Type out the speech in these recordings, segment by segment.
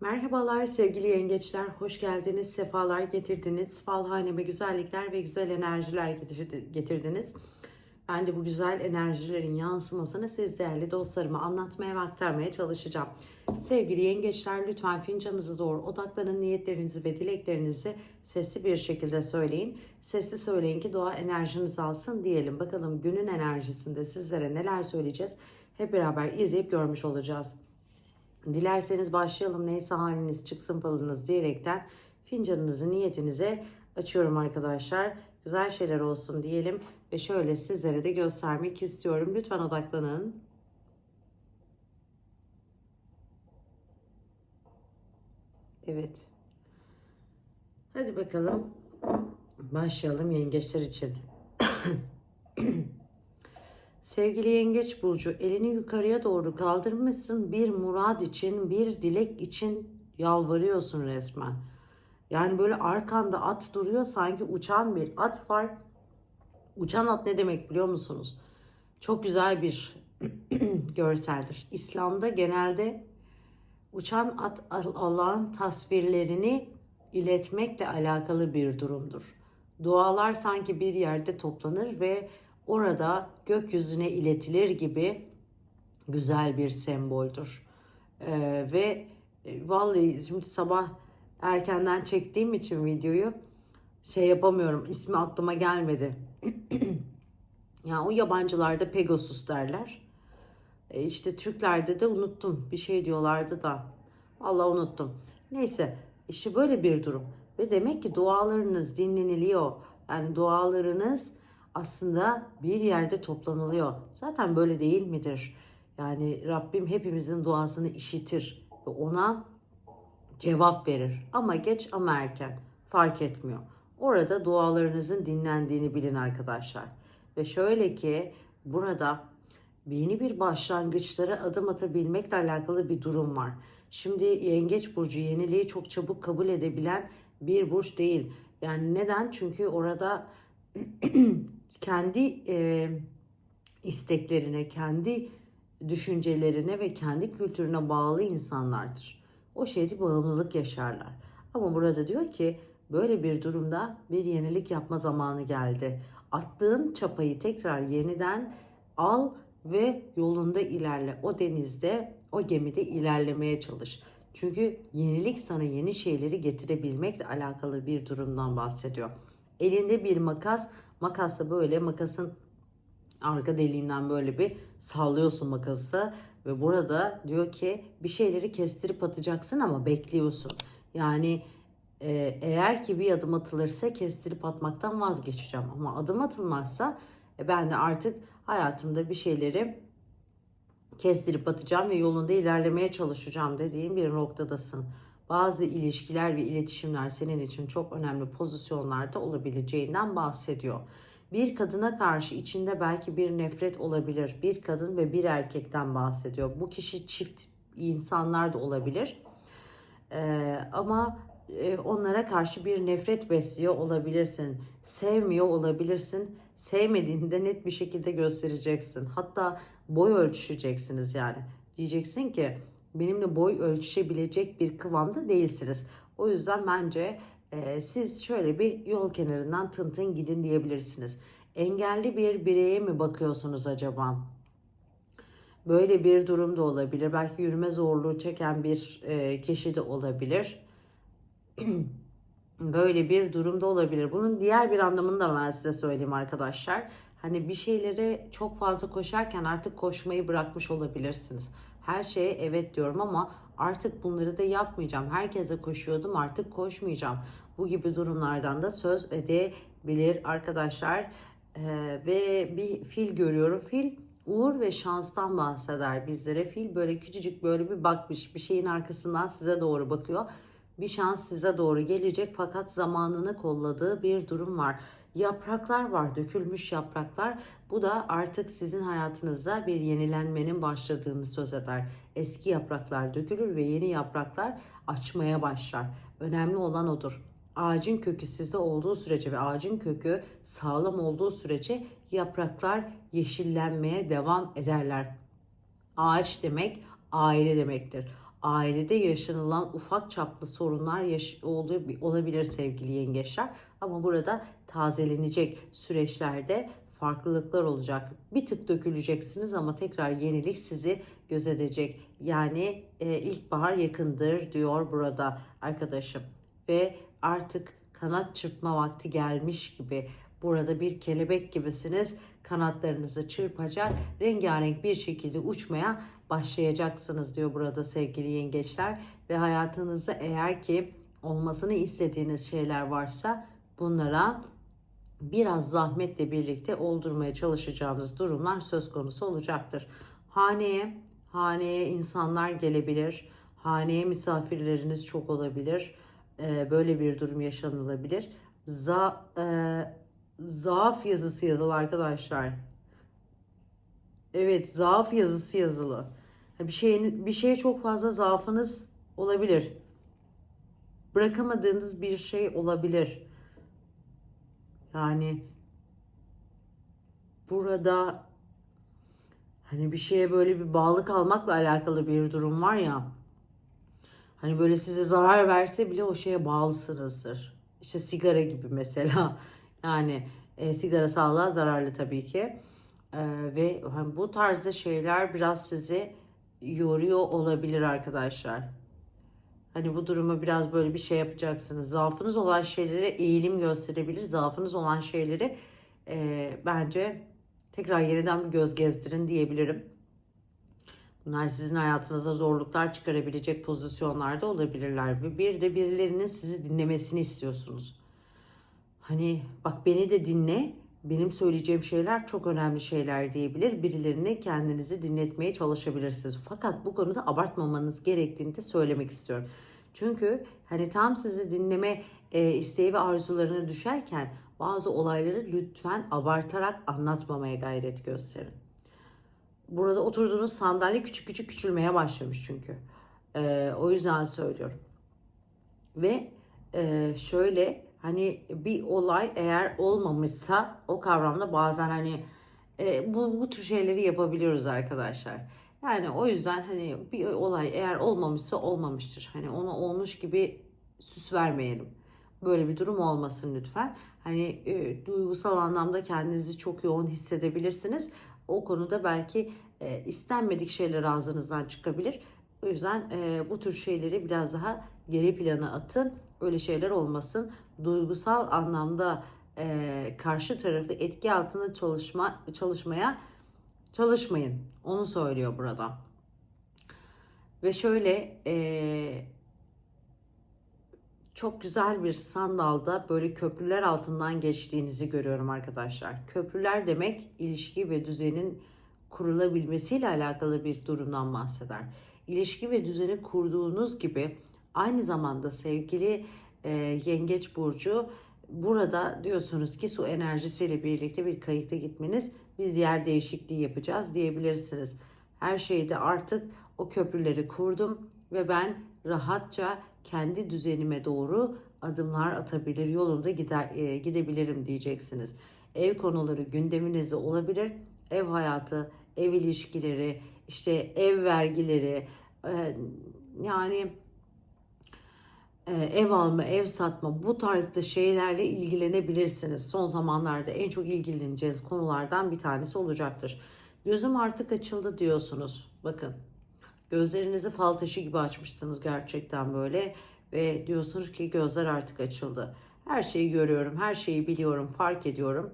Merhabalar sevgili yengeçler, hoş geldiniz, sefalar getirdiniz. Fal haneme güzellikler ve güzel enerjiler getirdi- getirdiniz. Ben de bu güzel enerjilerin yansımasını siz değerli dostlarıma anlatmaya ve aktarmaya çalışacağım. Sevgili yengeçler lütfen fincanınıza doğru odaklanın. Niyetlerinizi ve dileklerinizi sesli bir şekilde söyleyin. Sesli söyleyin ki doğa enerjinizi alsın diyelim. Bakalım günün enerjisinde sizlere neler söyleyeceğiz. Hep beraber izleyip görmüş olacağız. Dilerseniz başlayalım neyse haliniz çıksın falınız diyerekten fincanınızı niyetinize açıyorum arkadaşlar. Güzel şeyler olsun diyelim ve şöyle sizlere de göstermek istiyorum. Lütfen odaklanın. Evet. Hadi bakalım. Başlayalım yengeçler için. Sevgili Yengeç Burcu, elini yukarıya doğru kaldırmışsın. Bir murad için, bir dilek için yalvarıyorsun resmen. Yani böyle arkanda at duruyor, sanki uçan bir at var. Uçan at ne demek biliyor musunuz? Çok güzel bir görseldir. İslam'da genelde uçan at Allah'ın tasvirlerini iletmekle alakalı bir durumdur. Dualar sanki bir yerde toplanır ve orada gökyüzüne iletilir gibi güzel bir semboldür. Ee, ve e, vallahi şimdi sabah erkenden çektiğim için videoyu şey yapamıyorum. ismi aklıma gelmedi. yani o yabancılarda Pegasus derler. E işte Türklerde de unuttum. Bir şey diyorlardı da. Allah unuttum. Neyse işte böyle bir durum. Ve demek ki dualarınız dinleniliyor. Yani dualarınız aslında bir yerde toplanılıyor. Zaten böyle değil midir? Yani Rabbim hepimizin duasını işitir ve ona cevap verir. Ama geç ama erken fark etmiyor. Orada dualarınızın dinlendiğini bilin arkadaşlar. Ve şöyle ki burada yeni bir başlangıçlara adım atabilmekle alakalı bir durum var. Şimdi Yengeç Burcu yeniliği çok çabuk kabul edebilen bir burç değil. Yani neden? Çünkü orada kendi e, isteklerine, kendi düşüncelerine ve kendi kültürüne bağlı insanlardır. O şeyde bağımlılık yaşarlar. Ama burada diyor ki böyle bir durumda bir yenilik yapma zamanı geldi. Attığın çapayı tekrar yeniden al ve yolunda ilerle. O denizde, o gemide ilerlemeye çalış. Çünkü yenilik sana yeni şeyleri getirebilmekle alakalı bir durumdan bahsediyor. Elinde bir makas, makasla böyle makasın arka deliğinden böyle bir sallıyorsun makası ve burada diyor ki bir şeyleri kestirip atacaksın ama bekliyorsun. Yani e, eğer ki bir adım atılırsa kestirip atmaktan vazgeçeceğim ama adım atılmazsa e, ben de artık hayatımda bir şeyleri kestirip atacağım ve yolunda ilerlemeye çalışacağım dediğim bir noktadasın. Bazı ilişkiler ve iletişimler senin için çok önemli pozisyonlarda olabileceğinden bahsediyor. Bir kadına karşı içinde belki bir nefret olabilir. Bir kadın ve bir erkekten bahsediyor. Bu kişi çift insanlar da olabilir. Ee, ama e, onlara karşı bir nefret besliyor olabilirsin. Sevmiyor olabilirsin. Sevmediğini de net bir şekilde göstereceksin. Hatta boy ölçüşeceksiniz yani. Diyeceksin ki benimle boy ölçüşebilecek bir kıvamda değilsiniz. O yüzden bence e, siz şöyle bir yol kenarından tın tın gidin diyebilirsiniz. Engelli bir bireye mi bakıyorsunuz acaba? Böyle bir durum da olabilir. Belki yürüme zorluğu çeken bir e, kişi de olabilir. Böyle bir durumda olabilir. Bunun diğer bir anlamını da ben size söyleyeyim arkadaşlar. Hani bir şeylere çok fazla koşarken artık koşmayı bırakmış olabilirsiniz. Her şeye evet diyorum ama artık bunları da yapmayacağım. Herkese koşuyordum artık koşmayacağım. Bu gibi durumlardan da söz edebilir arkadaşlar. Ee, ve bir fil görüyorum. Fil uğur ve şanstan bahseder bizlere. Fil böyle küçücük böyle bir bakmış bir şeyin arkasından size doğru bakıyor. Bir şans size doğru gelecek fakat zamanını kolladığı bir durum var. Yapraklar var, dökülmüş yapraklar. Bu da artık sizin hayatınızda bir yenilenmenin başladığını söz eder. Eski yapraklar dökülür ve yeni yapraklar açmaya başlar. Önemli olan odur. Ağacın kökü sizde olduğu sürece ve ağacın kökü sağlam olduğu sürece yapraklar yeşillenmeye devam ederler. Ağaç demek aile demektir. ailede yaşanılan ufak çaplı sorunlar yaş- olabilir sevgili yengeçler. Ama burada tazelenecek süreçlerde farklılıklar olacak. Bir tık döküleceksiniz ama tekrar yenilik sizi gözetecek. Yani e, ilkbahar yakındır diyor burada arkadaşım. Ve artık kanat çırpma vakti gelmiş gibi. Burada bir kelebek gibisiniz. Kanatlarınızı çırpacak, rengarenk bir şekilde uçmaya başlayacaksınız diyor burada sevgili yengeçler. Ve hayatınızda eğer ki olmasını istediğiniz şeyler varsa bunlara biraz zahmetle birlikte oldurmaya çalışacağınız durumlar söz konusu olacaktır. Haneye, haneye insanlar gelebilir. Haneye misafirleriniz çok olabilir. Ee, böyle bir durum yaşanılabilir. Za, e, zaaf yazısı yazılı arkadaşlar. Evet, zaaf yazısı yazılı. Bir şeyin bir şeye çok fazla zaafınız olabilir. Bırakamadığınız bir şey olabilir. Yani burada hani bir şeye böyle bir bağlı kalmakla alakalı bir durum var ya. Hani böyle size zarar verse bile o şeye bağlısınızdır. İşte sigara gibi mesela. Yani e, sigara sağlığa zararlı tabii ki. E, ve hani bu tarzda şeyler biraz sizi yoruyor olabilir arkadaşlar. Hani bu duruma biraz böyle bir şey yapacaksınız. Zaafınız olan şeylere eğilim gösterebilir. Zaafınız olan şeyleri e, bence tekrar yeniden bir göz gezdirin diyebilirim. Bunlar sizin hayatınıza zorluklar çıkarabilecek pozisyonlarda olabilirler. Bir de birilerinin sizi dinlemesini istiyorsunuz. Hani bak beni de dinle. Benim söyleyeceğim şeyler çok önemli şeyler diyebilir. Birilerini kendinizi dinletmeye çalışabilirsiniz. Fakat bu konuda abartmamanız gerektiğini de söylemek istiyorum. Çünkü hani tam sizi dinleme e, isteği ve arzularına düşerken bazı olayları lütfen abartarak anlatmamaya gayret gösterin. Burada oturduğunuz sandalye küçük küçük küçülmeye başlamış çünkü. E, o yüzden söylüyorum. Ve e, şöyle hani bir olay eğer olmamışsa o kavramda bazen hani e, bu, bu tür şeyleri yapabiliyoruz arkadaşlar. Yani o yüzden hani bir olay eğer olmamışsa olmamıştır. Hani ona olmuş gibi süs vermeyelim. Böyle bir durum olmasın lütfen. Hani e, duygusal anlamda kendinizi çok yoğun hissedebilirsiniz. O konuda belki e, istenmedik şeyler ağzınızdan çıkabilir. O yüzden e, bu tür şeyleri biraz daha geri plana atın. Öyle şeyler olmasın. Duygusal anlamda e, karşı tarafı etki altında çalışma çalışmaya çalışmayın. Onu söylüyor burada. Ve şöyle e, çok güzel bir sandalda böyle köprüler altından geçtiğinizi görüyorum arkadaşlar. Köprüler demek ilişki ve düzenin kurulabilmesiyle alakalı bir durumdan bahseder. İlişki ve düzeni kurduğunuz gibi aynı zamanda sevgili e, Yengeç Burcu burada diyorsunuz ki su enerjisiyle birlikte bir kayıkta gitmeniz biz yer değişikliği yapacağız diyebilirsiniz. Her şeyde artık o köprüleri kurdum ve ben rahatça kendi düzenime doğru adımlar atabilir yolunda gider, e, gidebilirim diyeceksiniz. Ev konuları gündeminizde olabilir. Ev hayatı, ev ilişkileri, işte ev vergileri, e, yani e, ev alma, ev satma bu tarzda şeylerle ilgilenebilirsiniz. Son zamanlarda en çok ilgileneceğiniz konulardan bir tanesi olacaktır. Gözüm artık açıldı diyorsunuz. Bakın gözlerinizi fal taşı gibi açmışsınız gerçekten böyle ve diyorsunuz ki gözler artık açıldı. Her şeyi görüyorum, her şeyi biliyorum, fark ediyorum.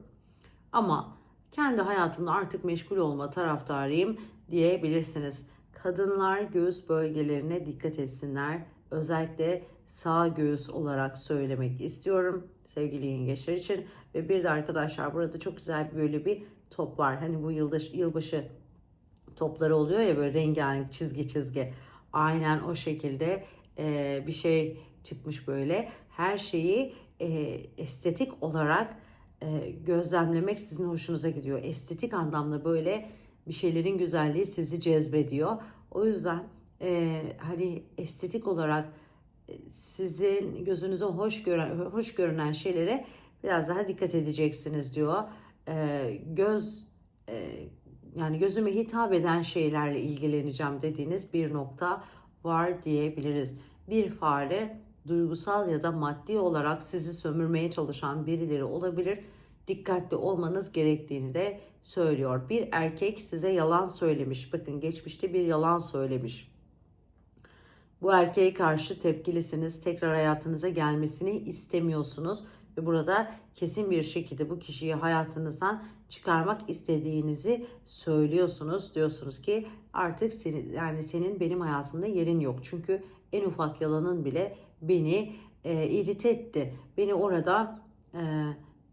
Ama kendi hayatımda artık meşgul olma taraftarıyım diyebilirsiniz. Kadınlar göğüs bölgelerine dikkat etsinler. Özellikle sağ göğüs olarak söylemek istiyorum sevgili yengeçler için. Ve bir de arkadaşlar burada çok güzel böyle bir top var. Hani bu yılbaşı, yılbaşı topları oluyor ya böyle rengarenk çizgi çizgi. Aynen o şekilde e, bir şey çıkmış böyle. Her şeyi e, estetik olarak e, gözlemlemek sizin hoşunuza gidiyor. Estetik anlamda böyle bir şeylerin güzelliği sizi cezbediyor. O yüzden e, hani estetik olarak e, sizin gözünüze hoş gören hoş görünen şeylere biraz daha dikkat edeceksiniz diyor. E, göz e, yani gözüme hitap eden şeylerle ilgileneceğim dediğiniz bir nokta var diyebiliriz. Bir fare duygusal ya da maddi olarak sizi sömürmeye çalışan birileri olabilir. Dikkatli olmanız gerektiğini de söylüyor. Bir erkek size yalan söylemiş. Bakın geçmişte bir yalan söylemiş. Bu erkeğe karşı tepkilisiniz. Tekrar hayatınıza gelmesini istemiyorsunuz ve burada kesin bir şekilde bu kişiyi hayatınızdan çıkarmak istediğinizi söylüyorsunuz. Diyorsunuz ki artık senin yani senin benim hayatımda yerin yok. Çünkü en ufak yalanın bile beni e, irite etti. Beni orada e,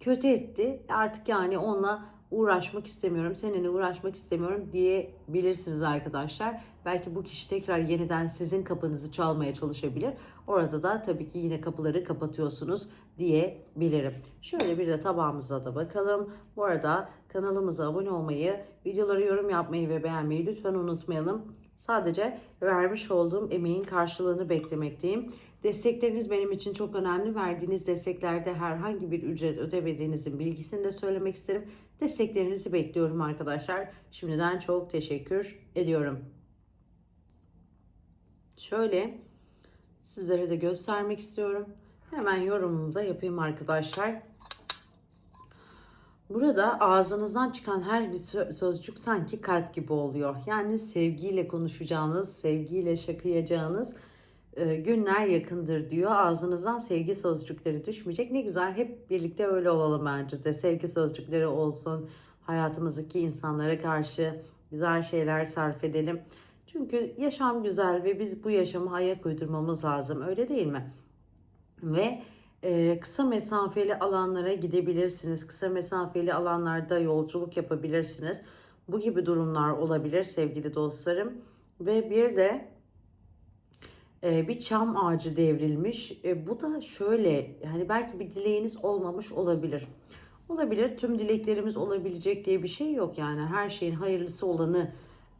kötü etti. Artık yani onunla uğraşmak istemiyorum, seninle uğraşmak istemiyorum diyebilirsiniz arkadaşlar. Belki bu kişi tekrar yeniden sizin kapınızı çalmaya çalışabilir. Orada da tabii ki yine kapıları kapatıyorsunuz diyebilirim. Şöyle bir de tabağımıza da bakalım. Bu arada kanalımıza abone olmayı, videoları yorum yapmayı ve beğenmeyi lütfen unutmayalım. Sadece vermiş olduğum emeğin karşılığını beklemekteyim. Destekleriniz benim için çok önemli. Verdiğiniz desteklerde herhangi bir ücret ödemediğinizin bilgisini de söylemek isterim. Desteklerinizi bekliyorum arkadaşlar. Şimdiden çok teşekkür ediyorum. Şöyle sizlere de göstermek istiyorum. Hemen yorumumu da yapayım arkadaşlar. Burada ağzınızdan çıkan her bir sözcük sanki kalp gibi oluyor. Yani sevgiyle konuşacağınız, sevgiyle şakıyacağınız e, günler yakındır diyor. Ağzınızdan sevgi sözcükleri düşmeyecek. Ne güzel hep birlikte öyle olalım bence de. Sevgi sözcükleri olsun. Hayatımızdaki insanlara karşı güzel şeyler sarf edelim. Çünkü yaşam güzel ve biz bu yaşamı ayak uydurmamız lazım. Öyle değil mi? Ve e, kısa mesafeli alanlara gidebilirsiniz. Kısa mesafeli alanlarda yolculuk yapabilirsiniz. Bu gibi durumlar olabilir sevgili dostlarım. Ve bir de e, bir çam ağacı devrilmiş. E, bu da şöyle yani belki bir dileğiniz olmamış olabilir. Olabilir tüm dileklerimiz olabilecek diye bir şey yok yani her şeyin hayırlısı olanı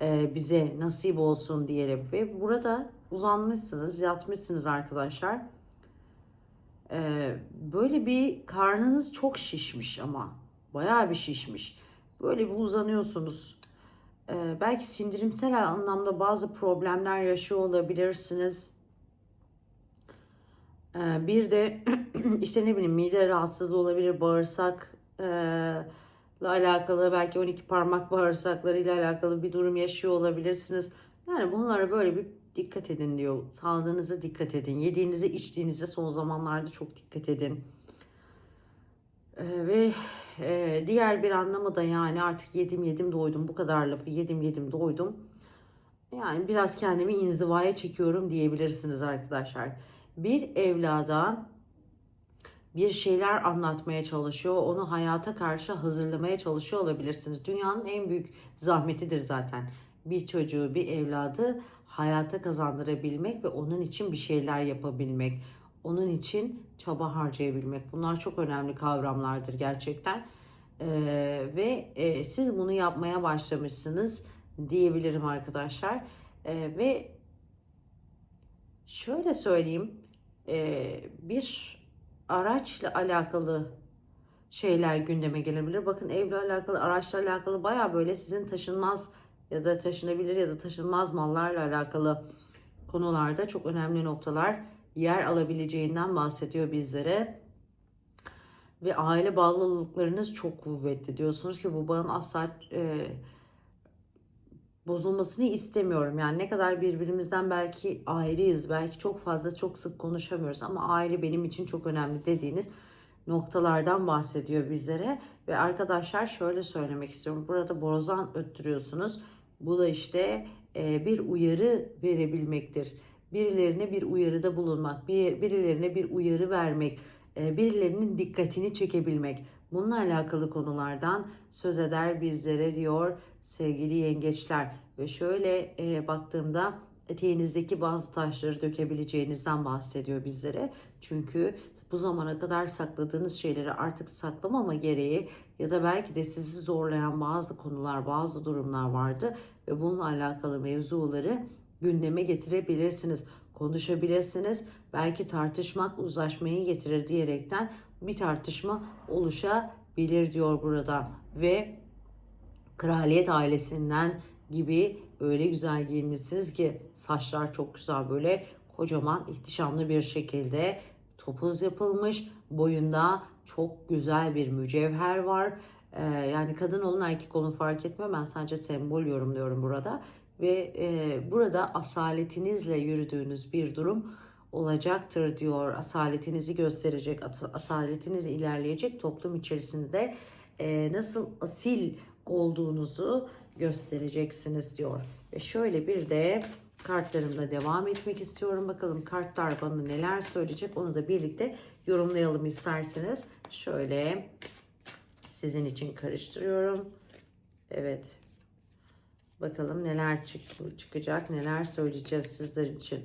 e, bize nasip olsun diyelim. Ve burada uzanmışsınız yatmışsınız arkadaşlar. E, böyle bir karnınız çok şişmiş ama bayağı bir şişmiş. Böyle bir uzanıyorsunuz. E, belki sindirimsel anlamda bazı problemler yaşıyor olabilirsiniz. E, bir de işte ne bileyim mide rahatsızlığı olabilir, bağırsak e, ile alakalı belki 12 parmak bağırsakları ile alakalı bir durum yaşıyor olabilirsiniz. Yani bunlara böyle bir dikkat edin diyor. Sağlığınıza dikkat edin. Yediğinize içtiğinize son zamanlarda çok dikkat edin. Ee, ve e, diğer bir anlamı da yani artık yedim yedim doydum bu kadar lafı yedim yedim doydum. Yani biraz kendimi inzivaya çekiyorum diyebilirsiniz arkadaşlar. Bir evlada bir şeyler anlatmaya çalışıyor, onu hayata karşı hazırlamaya çalışıyor olabilirsiniz. Dünyanın en büyük zahmetidir zaten. Bir çocuğu, bir evladı hayata kazandırabilmek ve onun için bir şeyler yapabilmek, onun için çaba harcayabilmek. Bunlar çok önemli kavramlardır gerçekten. Ee, ve e, siz bunu yapmaya başlamışsınız diyebilirim arkadaşlar. Ee, ve şöyle söyleyeyim, e, bir araçla alakalı şeyler gündeme gelebilir. Bakın evle alakalı, araçla alakalı baya böyle sizin taşınmaz ya da taşınabilir ya da taşınmaz mallarla alakalı konularda çok önemli noktalar yer alabileceğinden bahsediyor bizlere. Ve aile bağlılıklarınız çok kuvvetli. Diyorsunuz ki bu bağın asla e, bozulmasını istemiyorum. Yani ne kadar birbirimizden belki ayrıyız, belki çok fazla çok sık konuşamıyoruz ama aile benim için çok önemli dediğiniz noktalardan bahsediyor bizlere. Ve arkadaşlar şöyle söylemek istiyorum. Burada borazan öttürüyorsunuz. Bu da işte e, bir uyarı verebilmektir. Birilerine bir uyarıda bulunmak, bir, birilerine bir uyarı vermek, e, birilerinin dikkatini çekebilmek. Bununla alakalı konulardan söz eder bizlere diyor sevgili yengeçler. Ve şöyle e, baktığımda eteğinizdeki bazı taşları dökebileceğinizden bahsediyor bizlere. Çünkü bu zamana kadar sakladığınız şeyleri artık saklamama gereği ya da belki de sizi zorlayan bazı konular, bazı durumlar vardı ve bununla alakalı mevzuları gündeme getirebilirsiniz, konuşabilirsiniz. Belki tartışmak uzlaşmayı getirir diyerekten bir tartışma oluşabilir diyor burada ve kraliyet ailesinden gibi öyle güzel giyinmişsiniz ki saçlar çok güzel böyle kocaman ihtişamlı bir şekilde topuz yapılmış. Boyunda çok güzel bir mücevher var. Ee, yani kadın olun erkek olun fark etme ben sadece sembol yorumluyorum burada. Ve e, burada asaletinizle yürüdüğünüz bir durum olacaktır diyor. Asaletinizi gösterecek, as- asaletiniz ilerleyecek toplum içerisinde e, nasıl asil olduğunuzu göstereceksiniz diyor. Ve şöyle bir de kartlarımla devam etmek istiyorum. Bakalım kartlar bana neler söyleyecek onu da birlikte yorumlayalım isterseniz. Şöyle sizin için karıştırıyorum. Evet. Bakalım neler çık- çıkacak, neler söyleyeceğiz sizler için.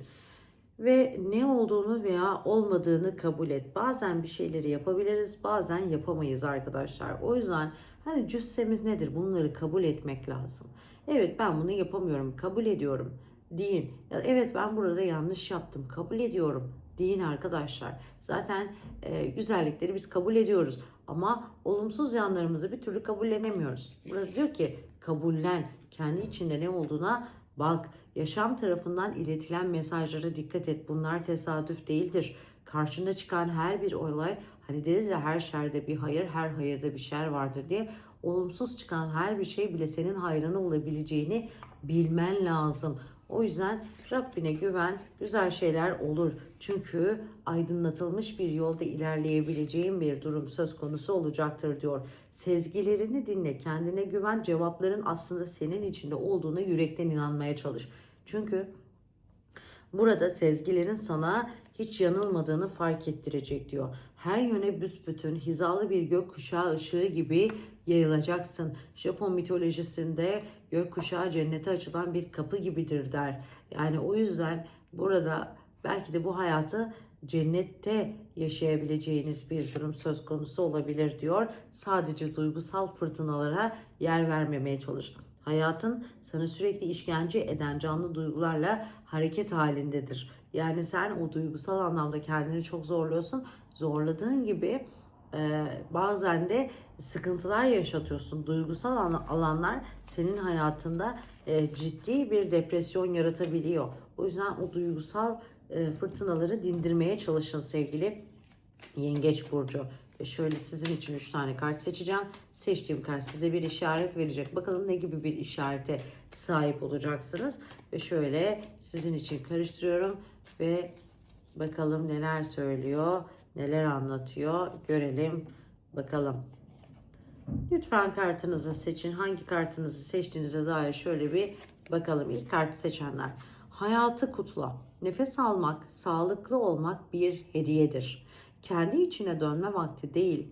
Ve ne olduğunu veya olmadığını kabul et. Bazen bir şeyleri yapabiliriz, bazen yapamayız arkadaşlar. O yüzden hani cüssemiz nedir? Bunları kabul etmek lazım. Evet ben bunu yapamıyorum, kabul ediyorum. Deyin. Evet ben burada yanlış yaptım, kabul ediyorum. Deyin arkadaşlar. Zaten e, güzellikleri biz kabul ediyoruz. Ama olumsuz yanlarımızı bir türlü kabullenemiyoruz. Burada diyor ki kabullen. Kendi içinde ne olduğuna bak. Yaşam tarafından iletilen mesajlara dikkat et. Bunlar tesadüf değildir. Karşında çıkan her bir olay hani deriz ya her şerde bir hayır, her hayırda bir şer vardır diye olumsuz çıkan her bir şey bile senin hayrına olabileceğini bilmen lazım. O yüzden Rabbine güven, güzel şeyler olur. Çünkü aydınlatılmış bir yolda ilerleyebileceğin bir durum söz konusu olacaktır diyor. Sezgilerini dinle, kendine güven, cevapların aslında senin içinde olduğuna yürekten inanmaya çalış. Çünkü Burada sezgilerin sana hiç yanılmadığını fark ettirecek diyor. Her yöne büsbütün hizalı bir gökkuşağı ışığı gibi yayılacaksın. Japon mitolojisinde gökkuşağı cennete açılan bir kapı gibidir der. Yani o yüzden burada belki de bu hayatı cennette yaşayabileceğiniz bir durum söz konusu olabilir diyor. Sadece duygusal fırtınalara yer vermemeye çalış. Hayatın sana sürekli işkence eden canlı duygularla hareket halindedir. Yani sen o duygusal anlamda kendini çok zorluyorsun. Zorladığın gibi e, bazen de sıkıntılar yaşatıyorsun. Duygusal an- alanlar senin hayatında e, ciddi bir depresyon yaratabiliyor. O yüzden o duygusal e, fırtınaları dindirmeye çalışın sevgili Yengeç Burcu. Ve şöyle sizin için 3 tane kart seçeceğim. Seçtiğim kart size bir işaret verecek. Bakalım ne gibi bir işarete sahip olacaksınız. Ve şöyle sizin için karıştırıyorum. Ve bakalım neler söylüyor, neler anlatıyor. Görelim bakalım. Lütfen kartınızı seçin. Hangi kartınızı seçtiğinize dair şöyle bir bakalım. İlk kartı seçenler. Hayatı kutla. Nefes almak, sağlıklı olmak bir hediyedir. Kendi içine dönme vakti değil,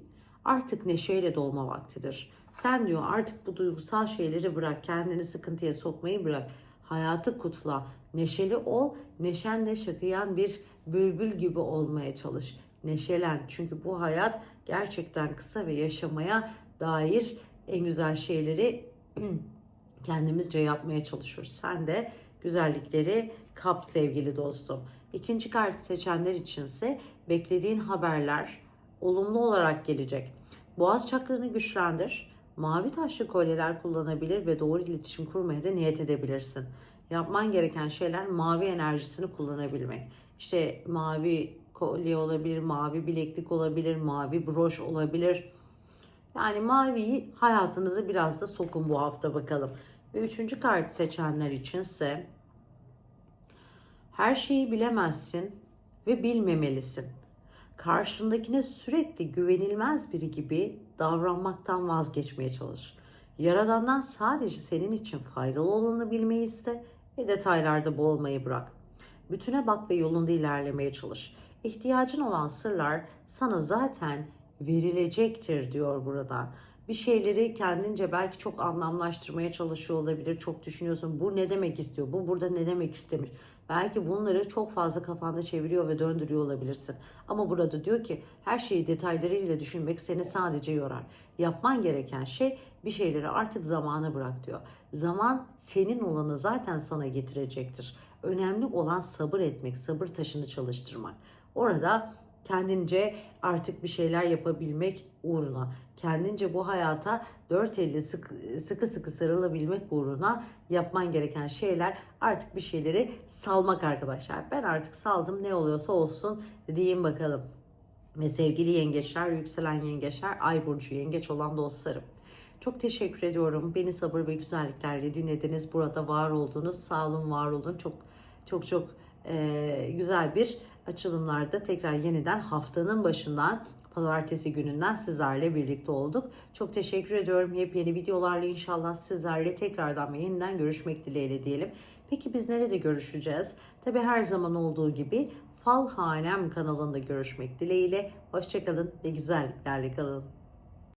artık neşeyle dolma vaktidir. Sen diyor artık bu duygusal şeyleri bırak, kendini sıkıntıya sokmayı bırak. Hayatı kutla, neşeli ol, neşenle şakıyan bir bülbül gibi olmaya çalış. Neşelen çünkü bu hayat gerçekten kısa ve yaşamaya dair en güzel şeyleri kendimizce yapmaya çalışıyoruz. Sen de güzellikleri kap sevgili dostum. İkinci kartı seçenler içinse beklediğin haberler olumlu olarak gelecek. Boğaz çakranı güçlendir. Mavi taşlı kolyeler kullanabilir ve doğru iletişim kurmaya da niyet edebilirsin. Yapman gereken şeyler mavi enerjisini kullanabilmek. İşte mavi kolye olabilir, mavi bileklik olabilir, mavi broş olabilir. Yani maviyi hayatınıza biraz da sokun bu hafta bakalım. Ve üçüncü kartı seçenler içinse her şeyi bilemezsin ve bilmemelisin. Karşındakine sürekli güvenilmez biri gibi davranmaktan vazgeçmeye çalış. Yaradandan sadece senin için faydalı olanı bilmeyi iste ve detaylarda boğulmayı bırak. Bütüne bak ve yolunda ilerlemeye çalış. İhtiyacın olan sırlar sana zaten verilecektir diyor buradan. Bir şeyleri kendince belki çok anlamlaştırmaya çalışıyor olabilir. Çok düşünüyorsun. Bu ne demek istiyor? Bu burada ne demek istemiş? Belki bunları çok fazla kafanda çeviriyor ve döndürüyor olabilirsin. Ama burada diyor ki her şeyi detaylarıyla düşünmek seni sadece yorar. Yapman gereken şey bir şeyleri artık zamana bırak diyor. Zaman senin olanı zaten sana getirecektir. Önemli olan sabır etmek, sabır taşını çalıştırmak. Orada kendince artık bir şeyler yapabilmek uğruna, kendince bu hayata dört elle sıkı sıkı, sıkı sarılabilmek uğruna yapman gereken şeyler artık bir şeyleri salmak arkadaşlar. Ben artık saldım ne oluyorsa olsun diyeyim bakalım. Ve sevgili yengeçler, yükselen yengeçler, ay burcu yengeç olan dostlarım. Çok teşekkür ediyorum. Beni sabır ve güzelliklerle dinlediniz. Burada var oldunuz. Sağ olun, var olun. Çok çok çok e, güzel bir açılımlarda tekrar yeniden haftanın başından pazartesi gününden sizlerle birlikte olduk. Çok teşekkür ediyorum. Yepyeni videolarla inşallah sizlerle tekrardan ve yeniden görüşmek dileğiyle diyelim. Peki biz nerede görüşeceğiz? Tabi her zaman olduğu gibi Falhanem kanalında görüşmek dileğiyle. Hoşçakalın ve güzelliklerle kalın.